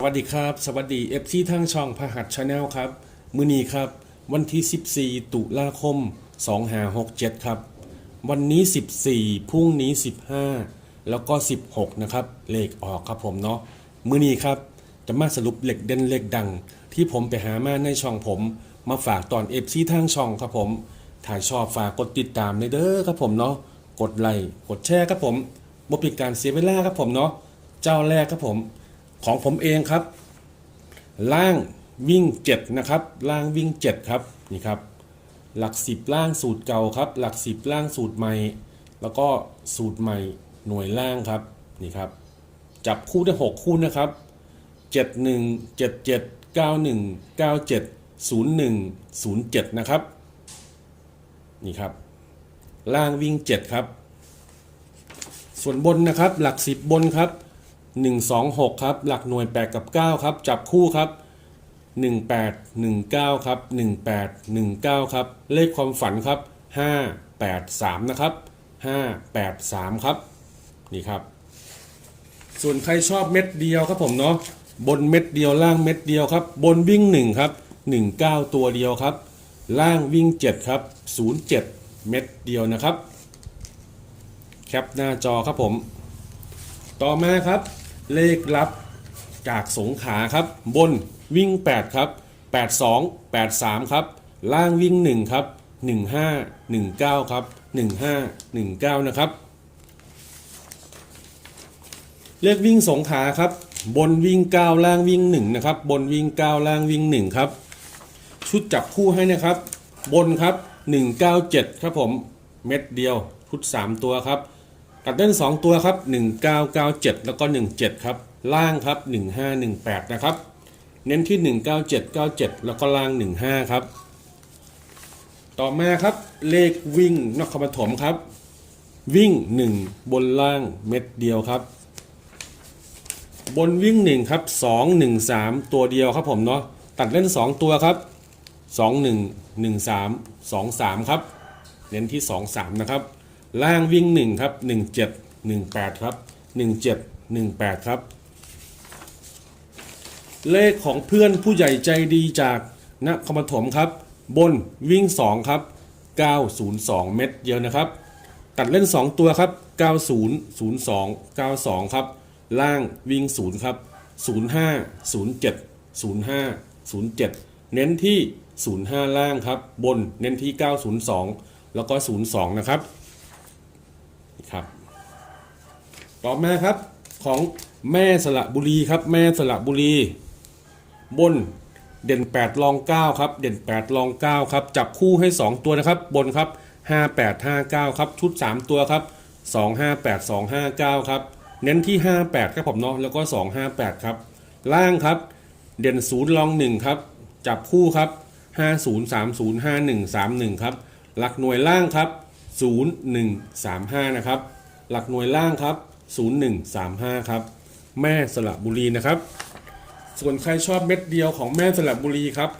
สวัสดีครับ สวัสดีเอฟซีทางช่องพหัสชาแนลครับ มือนี้ครับ วันที่ 14 ตุลาคม 2567 ครับ วันนี้ 14 พรุ่งนี้ 15 แล้วก็ 16 นะครับ เลขออกครับผมเนาะมือนี้ครับ จะมาสรุปเหล็กเด่นเหล็กดัง ที่ผมไปหามาในช่องผม มาฝากตอนเอฟซีทางช่องครับผมถ้าชอบฝากกดติดตามในเด้อครับผมเนาะกดไลค์กดแชร์ครับผมบ่ป็นการเสียเวลาครับผมเนาะเจ้าแรกครับผม ของผมเองครับ ล่างวิ่ง7นะครับ ล่างวิ่ง7ครับนี่ครับ หลัก10ล่างสูตรเก่าครับ หลัก10ล่างสูตรใหม่ แล้วก็สูตรใหม่หน่วยล่างครับนี่ครับ จับคู่ได้6คู่นะครับ71 77 91 97 01 07นะครับนี่ครับ ล่างวิ่ง7ครับ ส่วนบนนะครับ หลัก10บนครับ 126 ครับ หลักหน่วย 8 กับ 9 ครับ จับคู่ครับ 18 19 ครับ 18 19 ครับ เลขความฝันครับ 583 นะครับ 583 ครับ นี่ครับ ส่วนใครชอบเม็ดเดียวครับผมเนาะ บนเม็ดเดียวล่างเม็ดเดียวครับ บนวิ่ง 1 ครับ 19 ตัวเดียวครับ ล่างวิ่ง 7 ครับ 07 เม็ดเดียวนะครับ แคปหน้าจอครับผมต่อมาครับ เลขลับจากสงขาครับ บนวิ่ง 8 ครับ 82 83 ครับ ล่างวิ่ง 1 ครับ 15 19 ครับ 15 19 นะครับ เลขวิ่งสงขาครับ บนวิ่ง 9 ล่างวิ่ง 1 นะครับ บนวิ่ง 9 ล่างวิ่ง 1 ครับ ชุดจับคู่ให้นะครับ บนครับ 197 ครับผม เม็ดเดียวชุด 3 ตัวครับ ตัดเล่น2 ตัวครับ 1997 แล้วก็ 17 ครับ ล่างครับ 1518 นะครับ เน้นที่ 19797 แล้วก็ล่าง 15 ครับ ต่อมาครับเลขวิ่งนครปฐมครับ วิ่ง 1 บนล่างเม็ดเดียวครับ บนวิ่ง 1 ครับ 2 1 3 ตัวเดียวครับผมเนาะตัดเล่น 2 ตัวครับ 2 1 1 3 2 3 ครับ เน้นที่ 2 3 นะครับ ล่างวิ่ง1ครับ17 18ครับ17 18ครับ เลขของเพื่อนผู้ใหญ่ใจดีจากนครปฐมครับ บนวิ่ง2ครับ902เม็ดเดียวนะครับ ตัดเล่น2ตัวครับ90 02 92ครับล่างวิ่ง0ครับ05 07 05 07เน้นที่ 05 ล่างครับ บนเน้นที่ 902 แล้วก็ 02 นะครับ ครับต่อมาครับของแม่สระบุรีครับ แม่สระบุรี บนเด่น 8 รอง 9 ครับ เด่น 8 รอง 9 ครับ จับคู่ให้ 2 ตัวนะครับ บนครับ 58 59 ครับ ชุด 3 ตัวครับ 258 259 ครับ เน้นที่ 58 ครับผมเนาะ แล้วก็ 258 ครับ ล่างครับ เด่น 0 รอง 1 ครับ จับคู่ครับ 50 30 51 31 ครับ หลักหน่วยล่างครับ 0135 นะครับ หลักหน่วยล่างครับ 0135 ครับ แม่สระบุรีนะครับ ส่วนใครชอบเม็ดเดียวของแม่สระบุรีครับ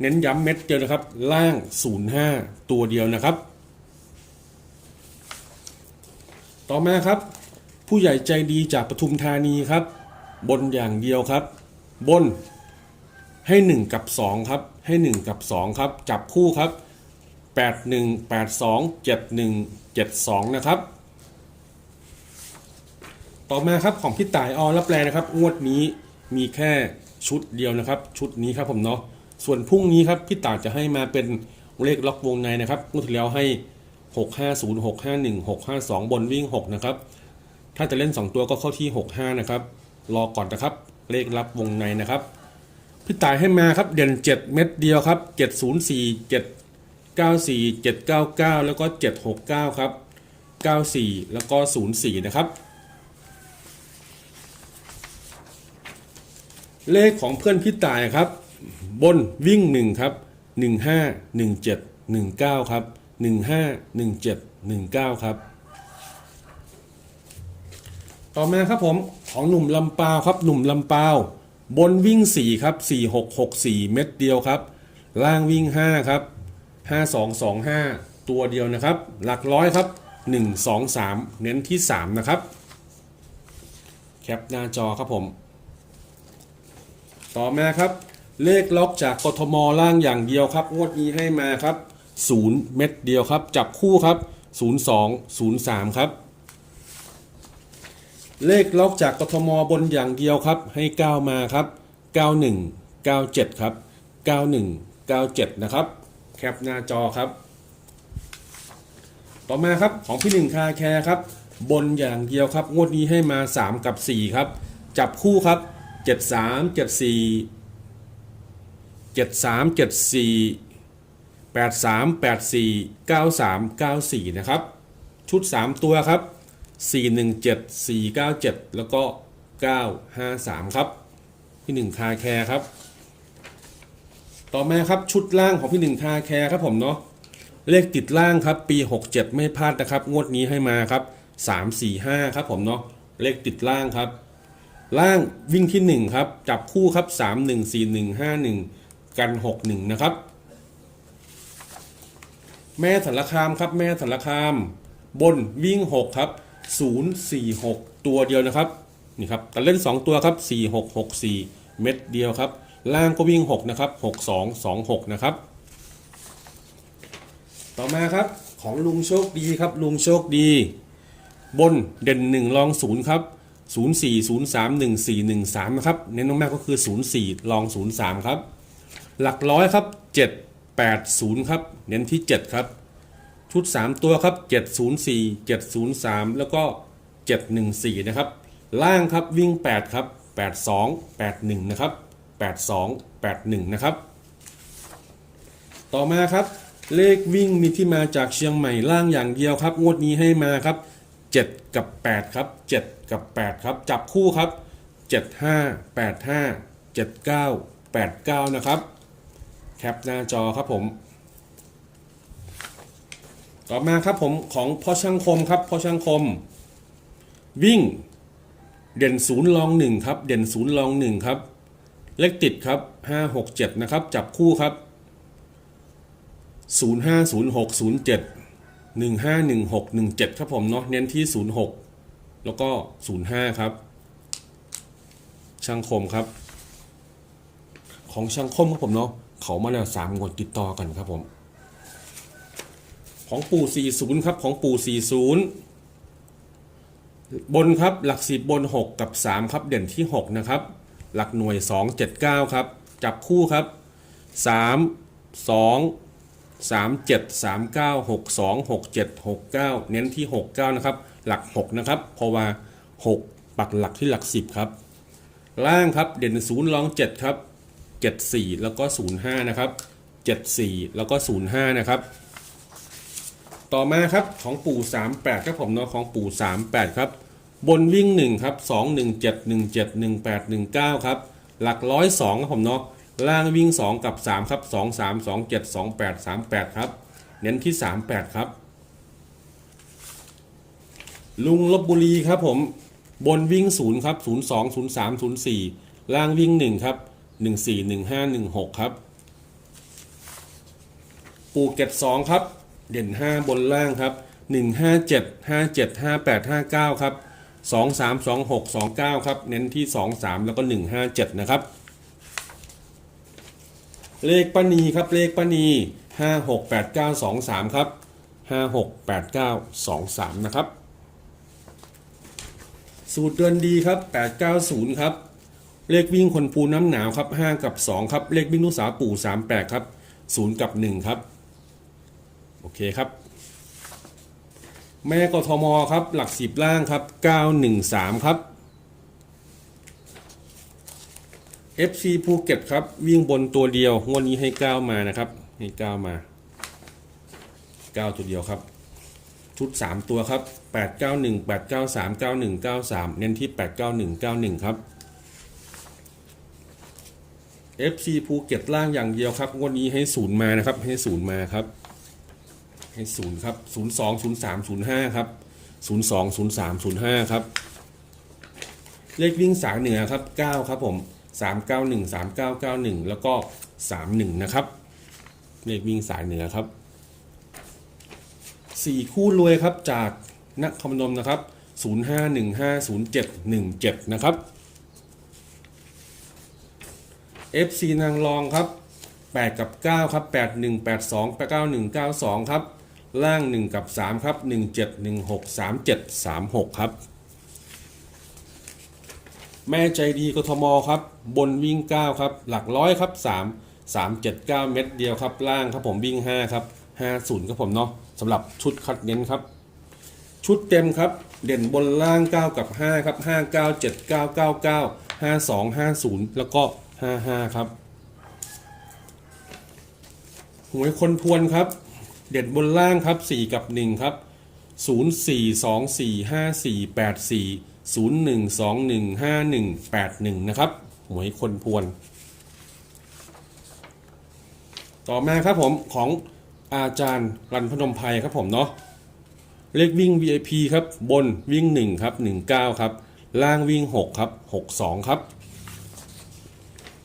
เน้นย้ำเม็ดเดียวนะครับ ล่าง 05 ตัวเดียวนะครับ ต่อมาครับ ผู้ใหญ่ใจดีจากปทุมธานีครับ บนอย่างเดียวครับ บนให้ 1 กับ 2 ครับ ให้ 1 กับ 2 ครับ จับคู่ครับ 81 82 71 72 นะครับ ต่อมาครับของพี่ต่ายออรับแรงนะครับ งวดนี้มีแค่ชุดเดียวนะครับ ชุดนี้ครับผมเนาะ ส่วนพรุ่งนี้ครับพี่ต่ายจะให้มาเป็นเลขล็อกวงในนะครับงวดที่แล้วให้ 650 651 652 บนวิ่ง 6 นะครับ ถ้าจะเล่น 2 ตัวก็เข้าที่ 65 นะครับ รอก่อนนะครับ เลขรับวงในนะครับ พี่ต่ายให้มาครับเด่น 7 เม็ดเดียวครับ 704 7 94 799 แล้วก็ 769 ครับ 94 แล้วก็ 04 นะครับ เลขของเพื่อนพี่ตายครับ บนวิ่ง 1 ครับ 15 17 19 ครับ 15 17 19 ครับ ต่อมาครับผมของหนุ่มลำปาวครับ หนุ่มลำปาวบนวิ่ง 4 ครับ 4 6 6 4 เม็ดเดียวครับ ล่างวิ่ง 5 ครับ 5 2 2 5 ตัวเดียวนะครับ หลักร้อยครับ 1 2 3 เน้นที่ 3 นะครับ แคปหน้าจอครับผม ต่อมาครับ เลขล็อกจากกทมล่างอย่างเดียวครับงวดนี้ให้มาครับ 0 เม็ดเดียวครับ จับคู่ครับ 02 03 ครับเลขล็อกจากกทมบนอย่างเดียวครับ ให้ 9 มาครับ 91 97 ครับ 91 97 นะครับ ปหน้าจอครับ ต่อมาครับของพี่หนึ่งคาแคร์ครับ บนอย่างเดียวครับงวดนี้ให้มา 3 กับ 4 ครับ จับคู่ครับ 73 74 73 74 83 84 93 94 นะครับ ชุด 3 ตัวครับ 417 497 แล้วก็ 953 ครับ พี่หนึ่งคาแคร์ครับ ต่อมาครับชุดล่างของพี่หนึ่งคาแคร์ครับผมเนาะเลขติดล่างครับ ปี 67 ไม่พลาดนะครับ งวดนี้ให้มาครับ 3 4 5 ครับผมเนาะเลขติดล่างครับ ล่างวิ่งที่ 1 ครับ จับคู่ครับ 3 1 4 1 5 1 กัน 6 1 นะครับ แม่สารคามครับ แม่สารคาม บนวิ่ง 6 ครับ 0 4 6 ตัวเดียวนะครับนี่ครับแต่เล่น 2 ตัวครับ 4 6 6 4 เม็ดเดียวครับ ล่างก็วิ่ง 6 นะครับ 6 2 2 6 นะครับ ต่อมาครับของลุงโชคดีครับ ลุงโชคดี บนเด่น 1 รอง 0 ครับ 0 4 0 3 1 4 1 3 นะครับ เน้นมากๆก็คือ 0 4 รอง 0 3 ครับ หลักร้อยครับ 7 8 0 ครับ เน้นที่ 7 ครับชุด 3 ตัวครับ 704 703 แล้วก็ 714 นะครับ ล่างครับวิ่ง 8 ครับ 82 81 นะครับ 82 81 นะครับ ต่อมาครับเลขวิ่งมีที่มาจากเชียงใหม่ล่างอย่างเดียวครับ งวดนี้ให้มาครับ 7 กับ 8 ครับ 7 กับ 8 ครับ จับคู่ครับ 75 85 79 89 นะครับ แคปหน้าจอครับผม ต่อมาครับผมของพ่อช่างคมครับพ่อช่างคม วิ่ง เด่นศูนย์ลองหนึ่งครับ เด่นศูนย์ลองหนึ่งครับ เลขติดครับห้าหกเจ็ดนะครับ จับคู่ครับศูนย์ห้าศูนย์หกศูนย์เจ็ดหนึ่งห้าหนึ่งหกหนึ่งเจ็ดครับผมเนาะ เน้นที่ศูนย์หกแล้วก็ศูนย์ห้าครับ ช่างคมครับ ของช่างคมครับผมเนาะ เขามาแล้วสามงวดติดต่อกันครับผม ของปู่ 40 ครับ ของปู่ 40 บนครับ หลักสิบบน 6 กับ 3 ครับ เด่นที่ 6 นะครับ หลักหน่วย 2 7 9 ครับ จับคู่ครับ 3 2 3 7 3 9 6 2 6 7 6 9 เน้นที่ 6 9 นะครับ หลัก 6 นะครับ เพราะว่า 6 ปักหลักที่หลัก 10 ครับ ล่างครับเด่น 0 ลอง 7 ครับ 74 แล้วก็ 05 นะครับ 74 แล้วก็ 05 นะครับ ต่อมาครับของปู่ 38 ครับผมเนาะของปู่ 38 ครับ บนวิ่ง1ครับ2 1 7 1 7 1 8 1 9ครับหลักร้อยสองครับผมเนาะล่างวิ่ง 2 กับ 3 ครับ 2 3 2 7 2 8 3 8 ครับ เน้นที่ 38 ครับ ลุงลบบุรีครับผมบนวิ่ง 0 ครับ 0 2 0 3 0 4 ล่างวิ่ง 1 ครับ 1 4 1 5 1 6 ครับ ปูเก็ต2ครับ เด่น 5 บนล่างครับ 1 5 7 5 7 5 8 5 9 ครับ 2 3 2 6 2 9 ครับ เน้นที่ 2 3 แล้วก็ 1 5 7 นะครับ เลขป้านีครับ เลขป้านี5 6 8 9 2 3 ครับ 5 6 8 9 2 3 นะครับ สูตรเดือนดีครับ 890 ครับ เลขวิ่งคนภูน้ำหนาวครับ 5 กับ 2 ครับ เลขวิ่งลูกสาวปู่ 38 ครับ 0 กับ 1 ครับ โอเคครับ แม่กทมครับ หลักสิบล่างครับ 913 ครับ FC ภูเก็ตครับ วิ่งบนตัวเดียวงวดนี้ให้ 9 มานะครับ ให้ 9 มา 9 ตัวเดียวครับ ชุด 3 ตัวครับ 891 893 91 93 เน้นที่ 891 91 ครับ FC ภูเก็ตล่างอย่างเดียวครับงวดนี้ให้ศูนย์มานะครับ ให้ศูนย์มาครับ ให้ศูนย์ครับศูนย์สองศูนย์สามศูนย์ห้าครับศูนย์สองศูนย์สามศูนย์ห้าครับ เลขวิ่งสายเหนือครับเก้าครับผมสามเก้าหนึ่งสามเก้าเก้าหนึ่งแล้วก็สามหนึ่งนะครับ เลขวิ่งสายเหนือครับสี่คู่รวยครับจากนักคำนวณนะครับศูนย์ห้าหนึ่งห้าศูนย์เจ็ดหนึ่งเจ็ดนะครับ FC นางรองครับ8 กับ 9 ครับ 8 1 8 2 8 9 1 9 2 ครับ ล่าง 1 กับ 3 ครับ 1 7 1 6 3 7 3 6 ครับ แม่ใจดีกทมครับ บนวิ่ง 9 ครับ หลักร้อยครับ 3 3 7 9 เม็ดเดียวครับ ล่างครับผมวิ่ง 5 ครับ 5 0 ครับผมเนาะสำหรับชุดคัดเน้นครับ ชุดเต็มครับ เด่นบนล่าง 9 กับ 5 ครับ 5 9 7 9 9 9 5 2 5 0 แล้วก็ 55 ครับหวยคนพวนครับ เด่นบนล่างครับ 4 กับ 1 ครับ 0 4 2 4 5 4 8 4 0 1 2 1 5 1 8 1 นะครับหวยคนพวน ต่อมาครับผมของอาจารย์รันพนมไพรครับผมเนาะเลขวิ่ง VIP ครับ บนวิ่ง 1 ครับ 19 ครับ ล่างวิ่ง 6 ครับ 62 ครับ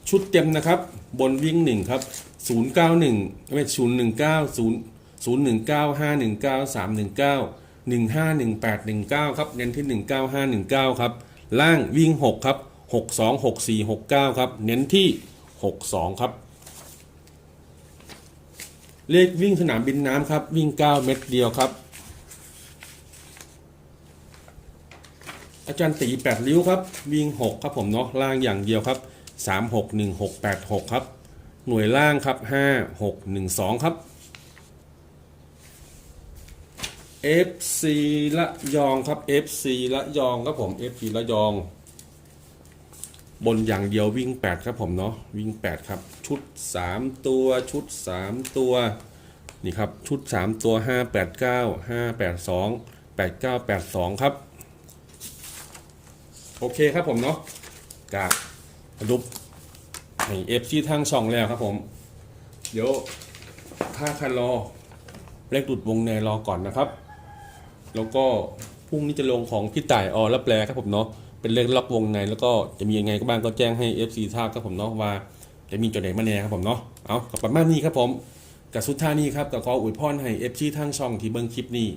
ชุดเต็มนะครับ บนวิ่ง 1 ครับ 091ไม่019 0 019 519 319 151819 ครับเน้นที่ 19519 ครับ ล่างวิ่ง 6 ครับ 62 64 69 ครับ เน้นที่ 62 ครับ เลขวิ่งสนามบินน้ำครับ วิ่ง 9 เม็ดเดียวครับ อาจารย์ตีแปดริ้วครับ วิ่ง 6 ครับผมเนาะล่างอย่างเดียวครับ 3 6 1 6 8 6 ครับ หน่วยล่างครับ 5 6 1 2 ครับ FC ละยองครับ FC ละยองครับผม FC ละยอง บนอย่างเดียววิ่ง 8 ครับผมเนาะวิ่ง 8 ครับ ชุด 3 ตัวชุด 3 ตัว นี่ครับ ชุด 3 ตัว 5 8 9 5 8 2 8 9 8 2 ครับ โอเคครับผมเนาะการุปให้เอฟซีทางช่องแล้วครับผม เดี๋ยวถ้าคันรอเลขดุดวงในรอก่อนนะครับ แล้วก็พรุ่งนี้จะลงของพี่ต่ายออและแปลครับผมเนาะเป็นเลขล็อกวงในแล้วก็จะมียังไงก็บ้างก็แจ้งให้ FC ทราบครับผมเนาะว่า จะมีจุดไหนมาแน่ครับผมเนาะเอากับประมาณนี้ครับผมกับสุดท้ายนี้ครับก็ขออวยพรให้ FC ทางช่องที่เบิ่งคลิปนี้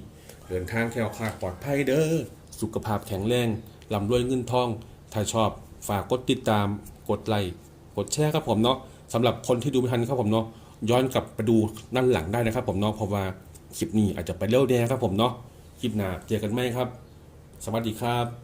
เดินทางแคล้วคลาดปลอดภัยเด้อสุขภาพแข็งแรงลำรวยเงินทอง ถ้าชอบฝากกดติดตาม กดไลค์กดแชร์ครับผมเนาะสำหรับคนที่ดูไม่ทันครับผมเนาะย้อนกลับไปดูด้านหลังได้นะครับผมเนาะเพราะว่าคลิปนี้อาจจะไปเร็วแดงครับผมเนาะ คลิปหน้าเจอกันไหมครับ สวัสดีครับ